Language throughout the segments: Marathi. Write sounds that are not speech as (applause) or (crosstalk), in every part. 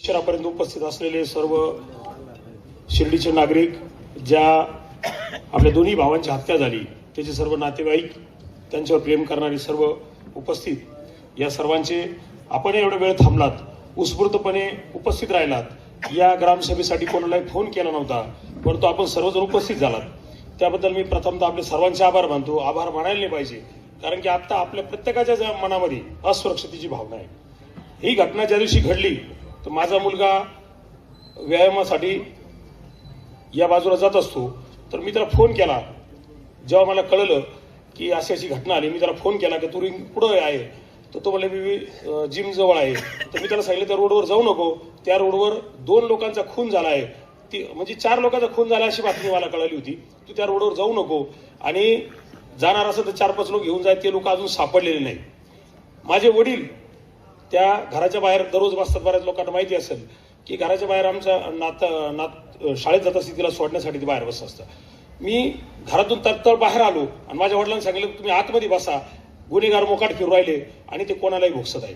उशिरापर्यंत उपस्थित असलेले सर्व शिर्डीचे नागरिक ज्या आपल्या दोन्ही भावांची हत्या झाली त्याचे सर्व नातेवाईक त्यांच्यावर प्रेम करणारे सर्व उपस्थित या सर्वांचे आपण एवढा वेळ थांबलात उत्स्फूर्तपणे उपस्थित राहिलात या ग्रामसभेसाठी कोणालाही फोन केला नव्हता परंतु आपण सर्वजण उपस्थित झालात. त्याबद्दल मी प्रथमतः आपले सर्वांचे आभार मानतो आभार मानायला नाही पाहिजे कारण की आता आपल्या प्रत्येकाच्या ज्या मनामध्ये असुरक्षतेची भावना आहे. ही घटना ज्या दिवशी घडली तर माझा मुलगा व्यायामासाठी या बाजूला जात असतो. तर मी त्याला फोन केला. जेव्हा मला कळलं की अशी अशी घटना आली मी त्याला फोन केला की तू रिंग कुठं आहे? तर तो मला मी जिम जवळ आहे. तर मी त्याला सांगितलं त्या रोडवर जाऊ नको. त्या रोडवर दोन लोकांचा खून झाला आहे. ती म्हणजे चार लोकांचा खून झाला अशी बातमी मला कळाली होती. तू त्या रोडवर जाऊ नको. आणि जाणार असं तर चार पाच लोक घेऊन जाय ते लोक अजून सापडलेले नाही माझे वडील त्या घराच्या बाहेर दररोज बसतात बऱ्याच लोकांना माहिती असेल की घराच्या बाहेर आमचा नात नात शाळेत जात असते तिला सोडण्यासाठी ते बाहेर बसत असतं. मी घरातून तत्तळ बाहेर आलो आणि माझ्या वडिलांनी सांगितलं तुम्ही आतमध्ये बसा गुन्हेगार मोकाट फिरू राहिले आणि ते कोणालाही भोगसत आहे.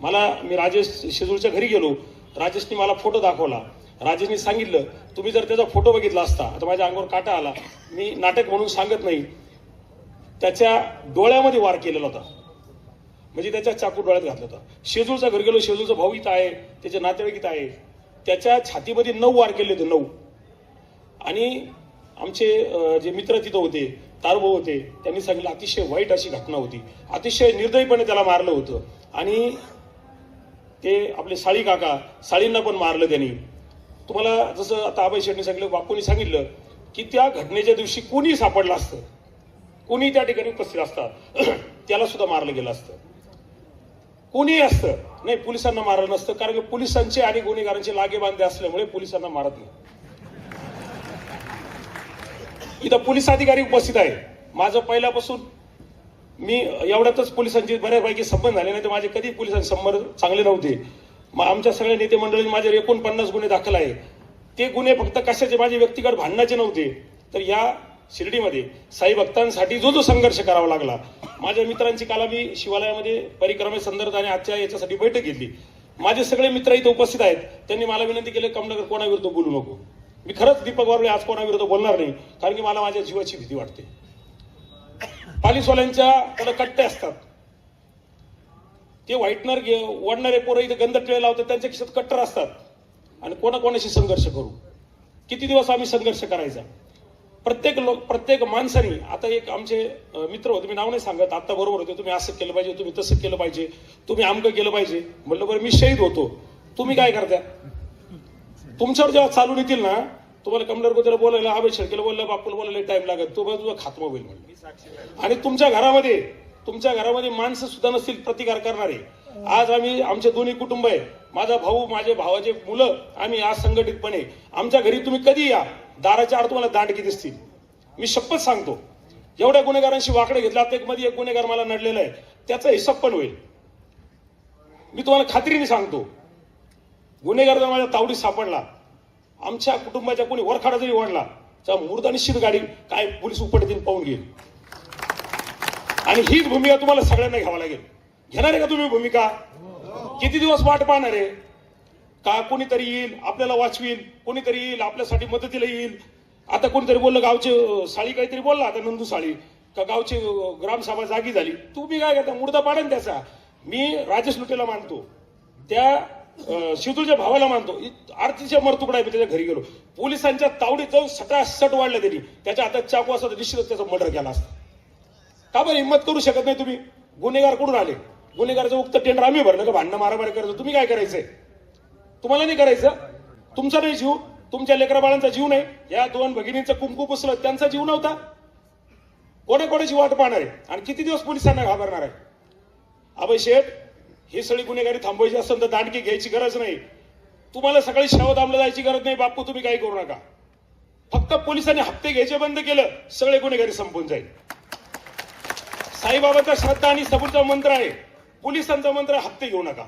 मला मी राजेश शेजूळच्या घरी गेलो. राजेशने मला फोटो दाखवला. राजेशने सांगितलं तुम्ही जर त्याचा फोटो बघितला असता आता माझ्या अंगावर काटा आला मी नाटक म्हणून सांगत नाही. त्याच्या डोळ्यामध्ये वार केलेला होता. म्हणजे त्याच्या चाकू डोळ्यात घातलं होतं. शेजूळचा घर गेलो शेजूळचा भाऊ इथं आहे त्याचे नातेवाईक इथं आहे. त्याच्या छातीमध्ये नऊ वार केले होते नऊ. आणि आमचे जे मित्र तिथं होते तारभाऊ होते त्यांनी सांगितलं अतिशय वाईट अशी घटना होती. अतिशय निर्दयीपणे त्याला मारलं होतं. आणि ते आपले साळी काका साळींना पण मारलं त्यांनी. तुम्हाला जसं आता अभय शेटने सांगितलं बापूंनी सांगितलं की त्या घटनेच्या दिवशी कोणी सापडलं असतं. कोणी त्या ठिकाणी उपस्थित असतात (clears throat) त्याला सुद्धा मारलं गेलं असतं. कोणीही असतं. नाही पोलिसांना मारलं नसतं कारण की पोलिसांचे आणि गुन्हेगारांचे लागे बांधे असल्यामुळे पोलिसांना मारत नाही. इथं पोलीस अधिकारी उपस्थित आहे. माझं पहिल्यापासून मी एवढ्यातच पोलिसांची बऱ्यापैकी संबंध झाले नाही तर माझे कधी पोलिसांचे संबंध चांगले नव्हते. आमच्या सगळ्या नेते मंडळी माझे एकोणपन्नास गुन्हे दाखल आहे. ते गुन्हे फक्त कशाचे? माझे व्यक्तिगत भांडणाचे नव्हते. तर या शिर्डीमध्ये साई भक्तांसाठी जो जो संघर्ष करावा लागला. माझ्या मित्रांची काल मी शिवालयामध्ये परिक्रमे संदर्भात आणि आजच्या याच्यासाठी बैठक घेतली. माझे सगळे मित्र इथे उपस्थित आहेत. त्यांनी मला विनंती केली कमनगर कोणाविरुद्ध बोलू नको. मी खरंच दीपक वारळे आज कोणाविरुद्ध बोलणार नाही कारण की मला माझ्या जीवाची भीती वाटते. पालिसवाल्यांच्या कट्टे असतात. ते व्हाईटनर घे वडणारे पोरं इथे गंध टिळे लावतात त्यांच्या खिशात कट्टर असतात. आणि कोणाकोणाशी संघर्ष करू? किती दिवस आम्ही संघर्ष करायचा? प्रत्येक लोक प्रत्येक माणसाने आता एक आमचे मित्र होते मी नाव नाही सांगत आता बरोबर होते तुम्ही असं केलं पाहिजे तुम्ही तसं केलं पाहिजे तुम्ही आमकं केलं पाहिजे. म्हटलं बरं मी शहीद होतो. तुम्ही काय करता? तुमच्यावर जेव्हा चालू येतील ना तुम्हाला कमलर गोदर बोलायला आवश्यक केलं बोललं बापूला बोलायला टाइम लागत तो तुझा खात्मा होईल म्हणून आणि तुमच्या घरामध्ये तुमच्या घरामध्ये माणसं सुद्धा नसतील प्रतिकार करणारे. आज आम्ही आमचे दोन्ही कुटुंब आहे. माझा भाऊ माझे भावाचे मुलं आम्ही आज संघटितपणे. आमच्या घरी तुम्ही कधी या? दाराच्या आड तुम्हाला दांडकी दिसतील. मी शपथ सांगतो. एवढ्या गुन्हेगारांशी वाकडे घेतला आता एक मध्ये एक गुन्हेगार मला नडलेला आहे. त्याचा हिशोब पण होईल. मी तुम्हाला खात्रीने सांगतो. गुन्हेगार जर माझ्या तावडीत सापडला आमच्या कुटुंबाच्या कोणी वरखाडा जरी वाढला तर मुर्दा निश्चित गाडी काय पोलीस उपटतील पाहून घेईल. आणि हीच भूमिका तुम्हाला सगळ्यांना घ्यावा लागेल. घेणार आहे का तुम्ही भूमिका? किती दिवस वाट पाहणार आहे? का कोणीतरी येईल आपल्याला वाचवील कोणीतरी येईल आपल्यासाठी मदतीला येईल. आता कोणीतरी बोललं गावचे साळी काहीतरी बोलला आता नंदू साळी. का गावची ग्रामसभा जागी झाली. तुम्ही काय करता? मुर्दा पाडन त्याचा. मी राजेश लुटेला मानतो. त्या अं, भावाला मानतो. आरतीच्या मरतुकडा आहे मी त्याच्या घरी गेलो. पोलिसांच्या तावडीत जाऊन सटासट वाढलं त्यांनी. त्याच्या हातात चाकू असता निश्चितच त्याचा मर्डर केला असता. का बरं हिंमत करू शकत नाही तुम्ही? गुन्हेगार कुठून आले? गुन्हेगारचं उक्त टेंडर आम्ही भरलं का? भांडणं मारामारी करायचं तुम्ही काय करायचंय? तुम्हाला नाही करायचं? तुमचा नाही जीव तुमच्या लेकराबाळांचा जीव नाही. या दोन भगिनींचं कुंकू पुसलं त्यांचा जीव नव्हता. कोणा कोणाची वाट पाहणार. आहे आणि किती दिवस पोलिसांना घाबरणार आहे? अभय शेठ ही सगळी गुन्हेगारी थांबवायची असेल तर दांडकी घ्यायची गरज नाही. तुम्हाला सकाळी शावदामला जायची गरज नाही बापू तुम्ही काही करू नका. फक्त पोलिसांनी हप्ते घ्यायचे बंद केलं सगळे गुन्हेगारी संपून जाईल. साईबाबांचा श्रद्धा आणि सबूरचा मंत्र आहे. पोलिसांचा मंत्र हप्ते घेऊ नका.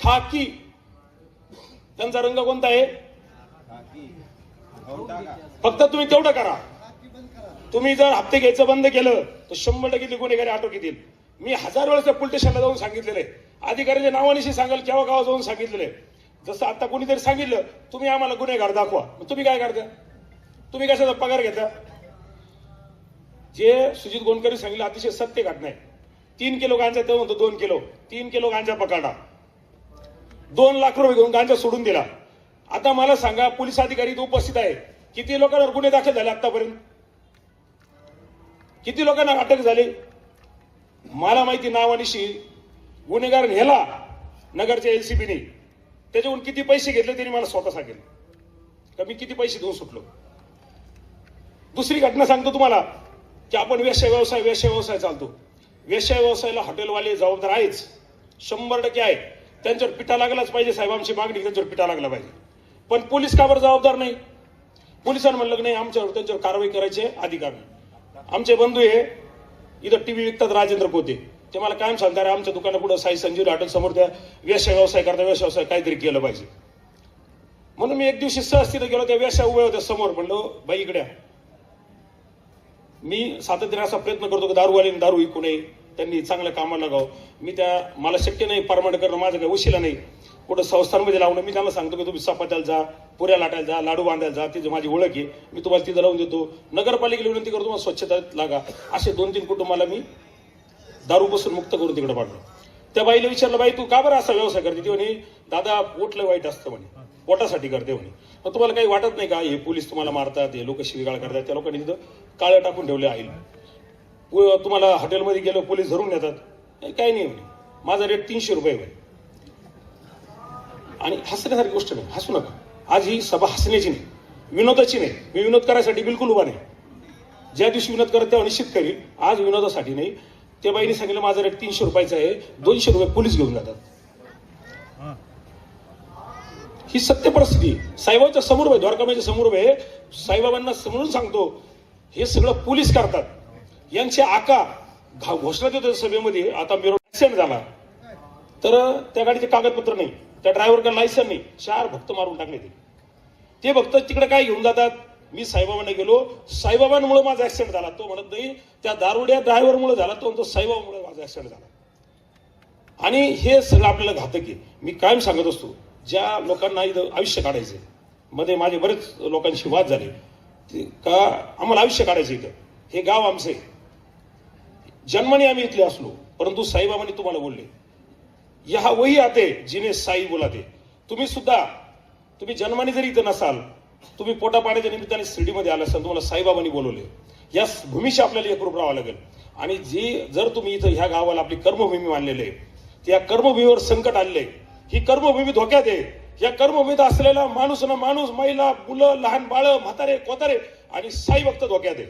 खाकी त्यांचा रंग कोणता आहे? फक्त तुम्ही तेवढं करा. तुम्ही जर हप्ते घ्यायचं बंद केलं तर शंभर टक्के गुन्हेगारी आटोक्यात येतील. मी हजार वेळेस त्या पोलीस स्टेशनला जाऊन सांगितलेलं आहे. अधिकाऱ्याच्या नावानिशी सांगाल केव्हा गावा जाऊन सांगितलेलं आहे. जसं आता कोणीतरी सांगितलं तुम्ही आम्हाला गुन्हेगार दाखवा. मग तुम्ही काय करता? तुम्ही कशाचा पगार घेता? जे सुजित गोंडकरी सांगितलं अतिशय सत्य घटना आहे. तीन किलो गांजा तो म्हणतो दोन किलो. तीन किलो गांजा पकडा. दोन लाख रुपये घेऊन गांजा सोडून दिला. आता मला सांगा पोलीस अधिकारी इथे उपस्थित आहे. किती लोकांवर गुन्हे दाखल झाले आतापर्यंत? किती लोकांना अटक झाली? मला माहिती नावानिशी गुन्हेगार नेला नगरच्या एलसीबीने. त्याच्याकडून किती पैसे घेतले त्यांनी मला स्वतः सांगेल का मी किती पैसे देऊन सुटलो? दुसरी घटना सांगतो तुम्हाला की आपण व्यवसाय व्यवसाय व्यवसाय व्यवसाय चालतो. व्यवसाय व्यवसायाला हॉटेलवाले जबाबदार आहेच. शंभर टक्के आहे. त्यांच्यावर पिटा लागलाच पाहिजे साहेबांची मागणी त्यांच्यावर पिटा लागला पाहिजे. पण पोलीस का बरं जबाबदार नाही? पोलिसांना म्हणलं की नाही आमच्यावर त्यांच्यावर कारवाई करायचे अधिकार नाही. आमचे बंधू हे इथं टी व्ही विकतात राजेंद्र पोते. ते मला कायम सांगतात आमच्या आमच्या दुकानापुढं साई संजीव हॉटेल समोर त्या व्यवसाय व्यवसाय करता व्यवसाय व्यवसाय काहीतरी केलं पाहिजे. म्हणून मी एक दिवशी सहज तिथं गेलो त्या व्यवसाय उभ्या होत्या समोर. म्हणलो बाई इकड्या मी सातत्याने असा प्रयत्न करतो की दारूवाल्याने दारू विकू नये. त्यांनी चांगल्या कामाला लागावं. मी त्या मला शक्य नाही परमानंट करणं माझं काही उशिला नाही. कुठं संस्थांमध्ये लावणं मी त्यांना सांगतो की तुम्ही चपात्याला जा पुऱ्या लाटायला जा लाडू बांधायला जा तिथे माझी ओळख आहे. मी तुम्हाला तिथं लावून देतो. नगरपालिकेला विनंती करतो तुम्हाला स्वच्छता लागा. असे दोन तीन कुटुंबाला मी दारूपासून मुक्त करून तिकडे पाडलं. त्या बाईला विचारलं बाई तू का बरं असा व्यवसाय करते? ती म्हणे दादा पोटलं वाईट असतं म्हणे. पोटासाठी करते म्हणे. मग तुम्हाला काही वाटत नाही का? हे पोलीस तुम्हाला मारतात हे लोक शिवीगाळ करतात त्या लोकांनी तिथं काळं टाकून ठेवले आहे तुम्हाला हॉटेलमध्ये गेलो पोलीस धरून नेतात. काही नाही म्हणे. माझा रेट तीनशे रुपये म्हणे. आणि हसण्यासारखी गोष्ट नाही. हसू नका. आज ही सभा हसण्याची नाही. विनोदाची नाही. मी विनोद करायसाठी बिलकुल उभा नाही. ज्या दिवशी विनोद करत तेव्हा निश्चित करील आज विनोदासाठी नाही. त्या बाईने सांगितलं माझा रेट तीनशे रुपयाचा आहे. दोनशे रुपये पोलीस घेऊन जातात. ही सत्य परिस्थिती आहे. साईबाबांच्या समोर आहे. द्वारकामाच्या समोर आहे. साईबाबांना समोरून सांगतो हे सगळं पोलीस करतात. यांचे आका घा- घोषणा देतो सभेमध्ये. आता मेरो ऍक्सिडेंट झाला तर त्या गाडीचे कागदपत्र नाही. त्या ड्रायव्हरकडे लायसन नाही. चार भक्त मारून टाकले ते. भक्त तिकडे काय घेऊन जातात? मी साईबाबांना गेलो. साईबाबांमुळे माझा ऍक्सिडेंट झाला. तो म्हणत नाही त्या दारुड्या ड्रायव्हरमुळे झाला तो म्हणतो साईबाबामुळे माझा ऍक्सिडेंट झाला. आणि हे सगळं आपल्याला घातक आहे. मी कायम सांगत असतो ज्या लोकांना इथं आयुष्य काढायचे मध्ये माझे बरेच लोकांशी वाद झाले. का आम्हाला आयुष्य काढायचं इथं? हे गाव आमचे जन्माने आम्ही इथले असलो परंतु साईबाबांनी तुम्हाला बोलले. या वही आते जिने साई बोलाते. तुम्ही सुद्धा तुम्ही जन्माने जरी इथं नसाल तुम्ही पोटा पाण्याच्या निमित्ताने शिर्डीमध्ये आला असाल तुम्हाला साईबाबांनी बोलवले. या भूमीशी आपल्याला एकरूप राहावं लागेल. आणि जी जर तुम्ही इथं ह्या गावाला आपली कर्मभूमी मानलेली आहे त्या कर्मभूमीवर संकट आलेले ही कर्मभूमी धोक्यात आहे. या कर्मभूमीत असलेला माणूस ना माणूस महिला मुलं लहान बाळ म्हातारे कोतारे आणि साई भक्त धोक्यात आहे.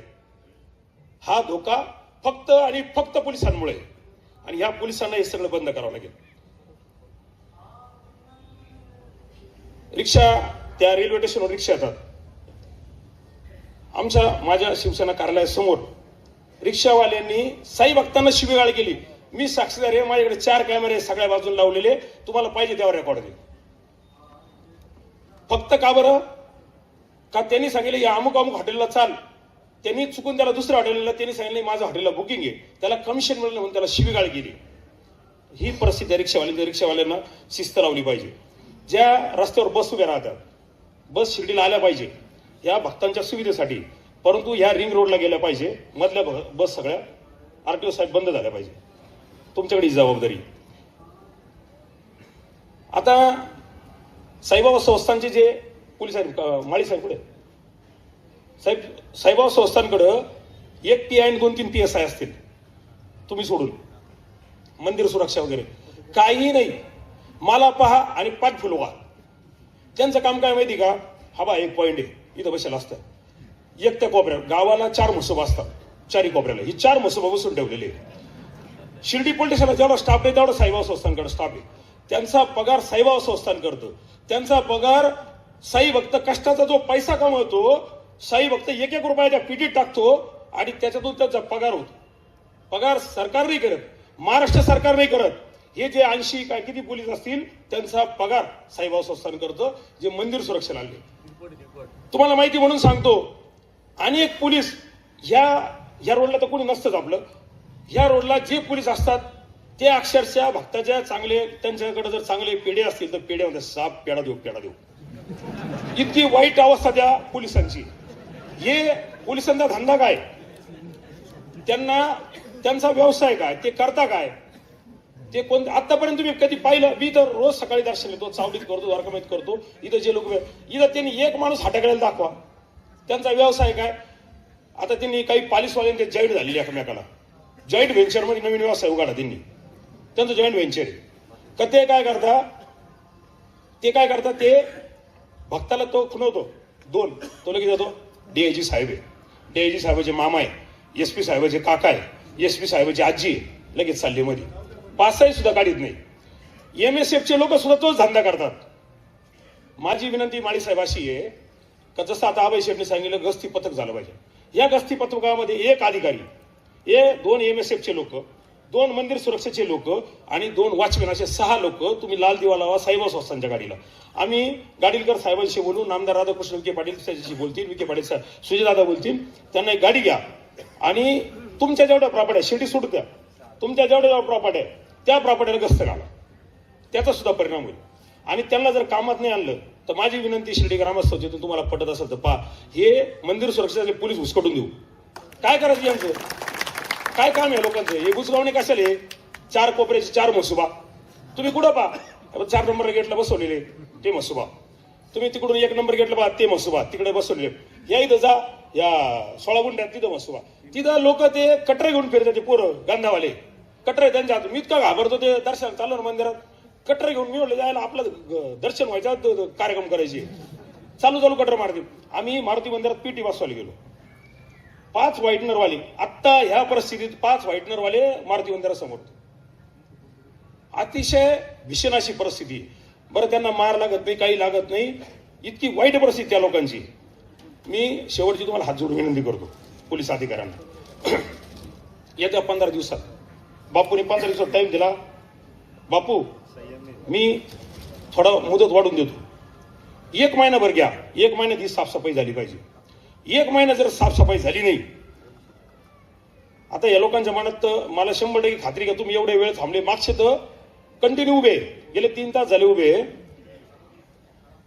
हा धोका फक्त आणि फक्त पोलिसांमुळे. आणि ह्या पोलिसांना हे सगळं बंद करावं लागेल. रिक्षा त्या रेल्वे स्टेशनवर रिक्षा येतात. आमच्या माझ्या शिवसेना कार्यालयासमोर रिक्षावाल्यांनी साई भक्तांना शिवेगाळ केली मी साक्षीदार आहे माझ्याकडे चार कॅमेरे सगळ्या बाजूला लावलेले. तुम्हाला पाहिजे त्यावर रेकॉर्ड दे. फक्त का बरं? का त्यांनी सांगितलं या अमुक अमुक हॉटेलला चाल. त्यांनी चुकून त्याला दुसऱ्या हॉटेलला त्यांनी सांगितलं माझं हॉटेलला बुकिंग आहे. त्याला कमिशन मिळलं म्हणून त्याला शिवीगाळ केली. ही परिस्थिती आहे रिक्षावाल्यांच्या रिक्षावाल्यांना शिस्त लावली पाहिजे. ज्या रस्त्यावर बस उभ्या राहतात बस शिर्डीला आल्या पाहिजे या भक्तांच्या सुविधेसाठी. परंतु ह्या रिंग रोडला गेल्या पाहिजे मधल्या बस सगळ्या आरटीओ साहेब बंद झाल्या पाहिजे. तुमच्याकडे जबाबदारी. आता साईबाबा संस्थांचे जे पोलीस आहेत माळी साहेब पुढे साहेब साईबाबा संस्थांकडं एक पी आय आणि दोन तीन पी एस आय असतील. तुम्ही सोडून. मंदिर सुरक्षा वगैरे. काही नाही. मला पहा आणि पाच फुलवा. त्यांचं काम काय माहिती का? हा बा एक पॉईंट आहे. इथं बसेल असतं. एक त्या कोपऱ्या गावाला चार मसोबा असतात चारी कोपऱ्याला. ही चार मसोबा बसून ठेवलेले शिर्डी पोलिटिशनला जेवढा स्टाफ आहे तेवढा साईबाबा संस्थांकडे स्टाफ आहे. त्यांचा पगार साईबाबा संस्थान करतं त्यांचा पगार साई भक्त कष्टाचा जो पैसा कमवतो साई भक्त एक एक रुपयाच्या पिटीत टाकतो आणि त्याच्यातून त्याचा पगार होतो. पगार सरकार नाही करत महाराष्ट्र सरकार नाही करत. हे जे ऐंशी काय किती पोलीस असतील त्यांचा पगार साईबाबा संस्थान करतं जे मंदिर सुरक्षेला लागले. तुम्हाला माहिती म्हणून सांगतो अनेक पोलीस ह्या ह्या रोडला तर कोणी नसतंच आपलं. ह्या रोडला जे पोलीस असतात ते अक्षरशः भक्ताच्या चांगले त्यांच्याकडे जर चांगले पेढे असतील तर पेढ्यामध्ये साप पेढा देऊ पेढा देऊ. इतकी वाईट अवस्था त्या पोलिसांची. हे पोलिसांचा धंदा काय? त्यांना त्यांचा व्यवसाय काय? ते करता काय? ते कोण आतापर्यंत तुम्ही कधी पाहिलं? मी तर रोज सकाळी दर्शन येतो चावडीत करतो द्वारकामेत करतो. इथं जे लोक इथं त्यांनी एक माणूस हाटाकडेला दाखवा. त्यांचा व्यवसाय काय? आता त्यांनी काही पालिसवाल्यांचे जॉईंट झालेली एकमेकाला. जॉईंट व्हेंचरमध्ये नवीन व्यवसाय उघडा त्यांनी. त्यांचं जॉईंट व्हेंचर आहे. का ते काय करता? ते काय करतात ते भक्ताला तो खुणवतो. दोन. तो लगेच जातो. डीआयजी साहेब आहे. डीआयजी साहेबाचे मामा आहे. एस पी साहेबाचे काका आहे. एस पी साहेबाची आजी आहे. लगेच चालली मध्ये पाचही सुद्धा काढीत नाही. एम एस एफचे लोक सुद्धा तोच धंदा करतात. माझी विनंती माळी साहेब अशी आहे का जसं आता आबाई शेठने सांगितलं गस्ती पथक झालं पाहिजे. या गस्ती पथकामध्ये एक अधिकारी हे दोन एम एस एफचे लोक दोन मंदिर सुरक्षेचे लोक आणि दोन वॉचमॅन असे सहा लोक तुम्ही लाल दिवा लावा साहेब संस्थांच्या गाडीला. आम्ही गाडीलकर साहेबांशी बोलू नामदार राधाकृष्ण विखे पाटील त्याच्याशी बोलतील विखे पाटील साहेब सुजयदादा बोलतील. त्यांना एक गाडी घ्या. आणि तुमच्या जेवढ्या प्रॉपर्टी आहे शेटी सोडू द्या. तुमच्या जेवढ्या प्रॉपर्टी आहे त्या प्रॉपर्टीला गस्त घाला. त्याचा सुद्धा परिणाम होईल. आणि त्यांना जर कामात नाही आणलं तर माझी विनंती शिर्डी ग्रामस्थांची तुम्हाला पटत असेल तर पहा. हे मंदिर सुरक्षेसाठी पोलीस हुसकटून देऊ. काय करायचं यांचं? काय काम आहे लोकांचं? हे बुजगावणे कशाले? चार कोपऱ्याचे चार मसुबा तुम्ही कुठं पहा? चार नंबर गेटला बसवलेले ते मसुबा तुम्ही तिकडून एक नंबर गेटला पहा ते मसुबा तिकडे बसवलेले या इथं जा. या सोळा गुंड्यात तिथं मसुबा तिथं लोक ते कटरे घेऊन फिरतात ते पोरं गांधावाले. कटरे त्यांच्या हातून. मी इतका घाबरतो ते दर्शन चाललो ना मंदिरात. कटरे घेऊन मी म्हटलं जायला आपलं दर्शन व्हायचा कार्यक्रम करायचे. चालू चालू कटर मारते आम्ही मारुती मंदिरात पीटी बसवायला गेलो. पाच व्हाईटनरवाले आत्ता ह्या परिस्थितीत पाच व्हाईटनरवाले मारुती मंदिरासमोर अतिशय भीषण अशी परिस्थिती. बरं त्यांना मार लागत नाही काही लागत नाही. इतकी वाईट परिस्थिती त्या लोकांची. मी शेवटची तुम्हाला हात जोडून विनंती करतो पोलीस अधिकाऱ्यांना. (clears throat) येत्या पंधरा दिवसात. बापूने पंधरा दिवसात टाइम दिला. बापू मी थोडा मुदत वाढून देतो. एक महिनाभर घ्या. एक महिन्यात ही साफसफाई झाली पाहिजे. एक महिना जर साफसफाई झाली नाही आता या लोकांच्या मनात तर मला शंभर टक्के खात्री का तुम्ही एवढे वेळ थांबले? मागचे तर कंटिन्यू उभे गेले तीन तास झाले उभे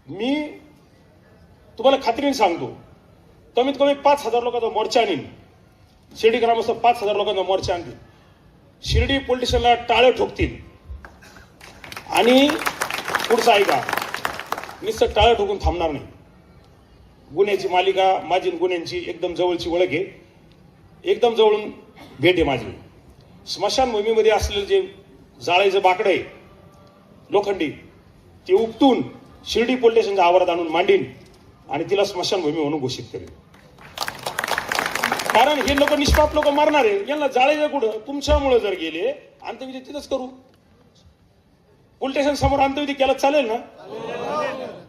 मी तुम्हाला खात्रीने सांगतो. कमीत कमी पाच हजार लोकांचा मोर्चा आणीन. शिर्डी ग्रामस्थ पाच हजार लोकांचा मोर्चा आणतील. शिर्डी पोलिटिशनला टाळे टाळं ठोकतील. आणि पुढचं ऐका नुसतं टाळं ठोकून थांबणार नाही. गुन्ह्याची मालिका माझी गुन्ह्यांची एकदम जवळची ओळख आहे. एकदम जवळून भेट आहे माझी. स्मशानभूमीमध्ये असलेलं जे जाळायचं बाकडं आहे लोखंडी ते उपटून शिर्डी पोलीस स्टेशनच्या आवारात आणून मांडीन आणि तिला स्मशानभूमी म्हणून घोषित करेल कारण हे लोक निष्पाप लोक मारणार आहे. यांना जाळायचं कुठं? तुमच्यामुळे जर गेले अंत्यविधी तिथंच करू. पोलीस स्टेशन समोर अंत्यविधी केला चालेल ना?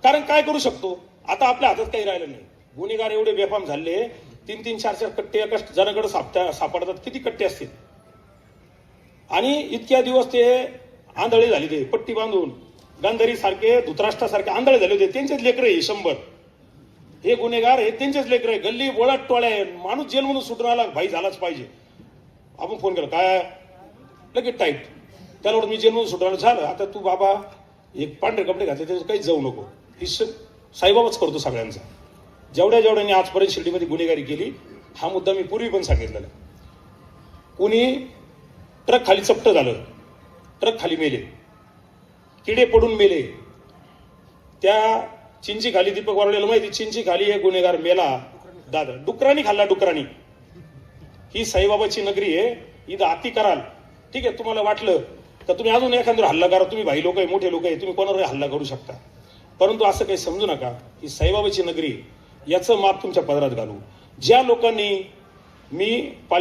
कारण काय करू शकतो? आता आपल्या हातात काही राहिलं नाही. गुन्हेगार एवढे बेफाम झाले तीन तीन चार चार कट्टे एका जणाकडे सापट्या सापडतात. किती कट्टे असतील? आणि इतक्या दिवस ते आंधळे झाले ते पट्टी बांधून. गांधारी सारखे धुतराष्ट्रासारखे आंधळे झाले होते. त्यांचेच लेकर हे शंभर. हे गुन्हेगार हे त्यांचेच लेकर आहे. गल्ली बोळात टोळ्या आहे माणूस जेलमधून सुटून आला भाई झालाच पाहिजे. आपण फोन केला काय? लगेच टाईट त्याला मी जेलमधून सुटून आलो झालं. आता तू बाबा एक पांढरे कपडे घातले त्याचं काहीच जाऊ नको. ही साईबाबाच करतो सगळ्यांचा. जेवढ्या जेवढ्याने आजपर्यंत शिर्डीमध्ये गुन्हेगारी केली हा मुद्दा मी पूर्वी पण सांगितलेला कुणी ट्रक खाली चपट झालं ट्रक खाली मेले किडे पडून मेले त्या चिंची खाली दीपक वारवलेला माहिती चिंची खाली हे गुन्हेगार मेला दादा डुकरानी खाल्ला डुकरानी. ही साईबाबाची नगरी आहे इथं आती कराल. ठीक आहे तुम्हाला वाटलं तर तुम्ही अजून एखाद्यावर हल्ला करा तुम्ही भाई लोक आहे मोठे लोक आहे तुम्ही कोणावर हल्ला करू शकता? परंतु असं काही समजू नका की साईबाबाची नगरी याचं माप तुमच्या पदरात घालू. ज्या लोकांनी मी पा